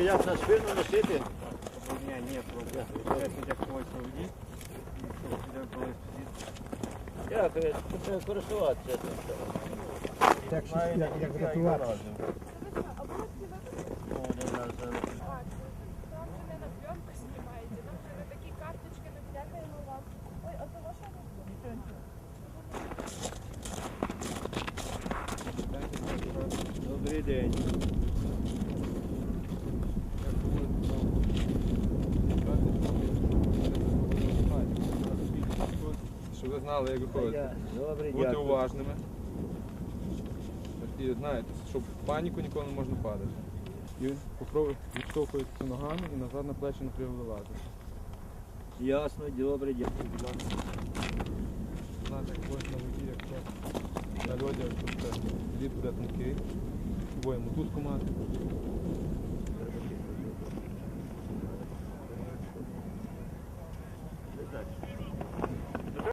як на спину носити? Ні, ні, просто. Я сидя когось у воді. І щоб сидя колись сидіти. Е, треба користуватися? Так, як, як врятувати? Ну, один Щоб ви знали, як виходити. Добрий Бути дякую. уважними. І знаєте, щоб в паніку ніколи не можна падати. І попробуй відштовхується ногами і назад на плечі не прививати. Ясно, добре, дякую. Знати, як будеш на воді, якщо на льоді, якщо це лід буде тонкий, двоє мотузку мати.